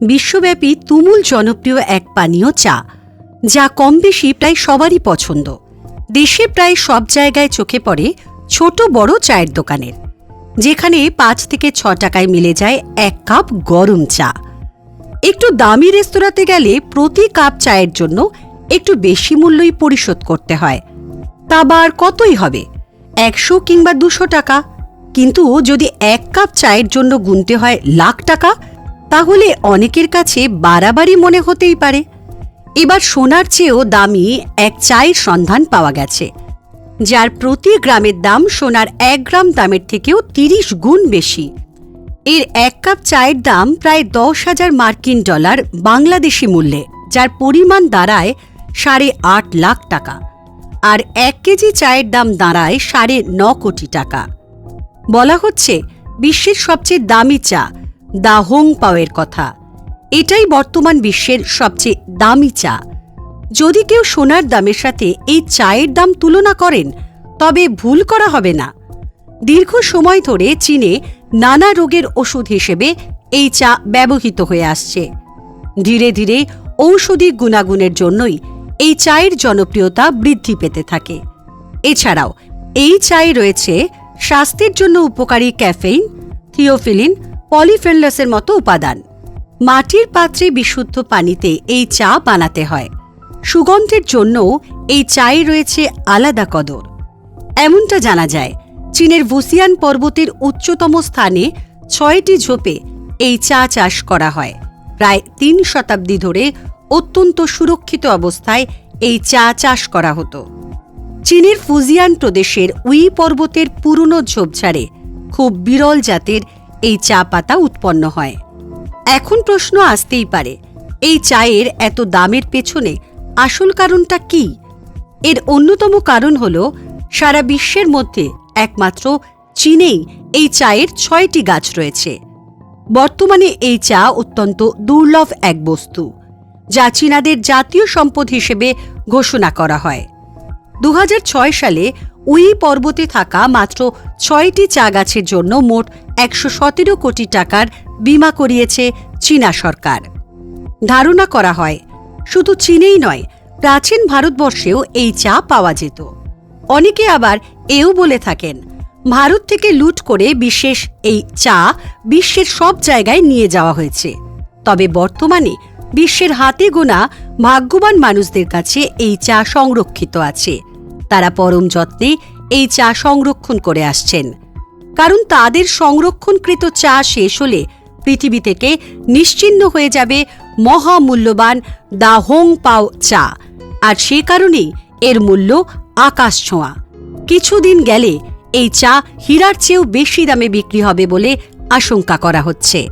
বিশ্বব্যাপী তুমুল জনপ্রিয় এক পানীয় চা, যা কম বেশি প্রায় সবারই পছন্দ। দেশে প্রায় সব জায়গায় চোখে পড়ে ছোট বড় চায়ের দোকানের, যেখানে পাঁচ থেকে ছ টাকায় মিলে যায় এক কাপ গরম চা। একটু দামি রেস্তোরাঁতে গেলে প্রতি কাপ চায়ের জন্য একটু বেশি মূল্যই পরিশোধ করতে হয়। তা আবার কতই হবে? একশো কিংবা দুশো টাকা? কিন্তু যদি এক কাপ চায়ের জন্য গুনতে হয় লাখ টাকা তাহলে অনেকের কাছে বাড়াবাড়ি মনে হতেই পারে। এবার সোনার চেয়েও দামি এক চায়ের সন্ধান পাওয়া গেছে, যার প্রতি গ্রামের দাম সোনার এক গ্রাম দামের থেকেও তিরিশ গুণ বেশি। এর এক কাপ চায়ের দাম প্রায় দশ হাজার মার্কিন ডলার বাংলাদেশি মূল্যে, যার পরিমাণ দাঁড়ায় সাড়ে আট লাখ টাকা, আর এক কেজি চায়ের দাম দাঁড়ায় সাড়ে ন কোটি টাকা। বলা হচ্ছে, বিশ্বের সবচেয়ে দামি চা দা হোং পাওয়ের কথা। এটাই বর্তমান বিশ্বের সবচেয়ে দামি চা। যদি কেউ সোনার দামের সাথে এই চায়ের দাম তুলনা করেন, তবে ভুল করা হবে না। দীর্ঘ সময় ধরে চীনে নানা রোগের ওষুধ হিসেবে এই চা ব্যবহৃত হয়ে আসছে। ধীরে ধীরে ঔষধি গুণাগুণের জন্যই এই চায়ের জনপ্রিয়তা বৃদ্ধি পেতে থাকে। এছাড়াও এই চায়ে রয়েছে স্বাস্থ্যের জন্য উপকারী ক্যাফেইন, থিওফিলিন পলিফেনলাসের মতো উপাদান। মাটির পাত্রে বিশুদ্ধ পানিতে এই চা বানাতে হয়। সুগন্ধের জন্যও এই চায়ে রয়েছে আলাদা কদর। এমনটা জানা যায়, চীনের ভুসিয়ান পর্বতের উচ্চতম স্থানে ছয়টি ঝোপে এই চা চাষ করা হয়। প্রায় তিন শতাব্দী ধরে অত্যন্ত সুরক্ষিত অবস্থায় এই চা চাষ করা হতো। চীনের ফুজিয়ান প্রদেশের উই পর্বতের পুরনো ঝোপঝাড়ে খুব বিরল জাতের এই চা পাতা উৎপন্ন হয়। এখন প্রশ্ন আসতেই পারে, এই চায়ের এত দামের পেছনে আসল কারণটা কি? এর অন্যতম কারণ হল, সারা বিশ্বের মধ্যে একমাত্র চীনেই এই চায়ের ছয়টি গাছ রয়েছে। বর্তমানে এই চা অত্যন্ত দুর্লভ এক বস্তু, যা চীনাদের জাতীয় সম্পদ হিসেবে ঘোষণা করা হয়। দু হাজার ছয় সালে উই পর্বতে থাকা মাত্র ছয়টি চা গাছের জন্য মোট একশো সতেরো কোটি টাকার বিমা করিয়েছে চীনা সরকার। ধারণা করা হয়, শুধু চীনেই নয়, প্রাচীন ভারতবর্ষেও এই চা পাওয়া যেত। অনেকে আবার এও বলে থাকেন, ভারত থেকে লুট করে বিশেষ এই চা বিশ্বের সব জায়গায় নিয়ে যাওয়া হয়েছে। তবে বর্তমানে বিশ্বের হাতে গোনা ভাগ্যবান মানুষদের কাছে এই চা সংরক্ষিত আছে। তারা পরম যত্নে এই চা সংরক্ষণ করে আসছেন। কারণ তাদের সংরক্ষণকৃত চা শেষ হলে পৃথিবী থেকে নিশ্চিন্ন হয়ে যাবে মহামূল্যবান দা হোং পাও চা। আর সে কারণেই এর মূল্য আকাশ ছোঁয়া। কিছুদিন গেলে এই চা হীরার চেয়েও বেশি দামে বিক্রি হবে বলে আশঙ্কা করা হচ্ছে।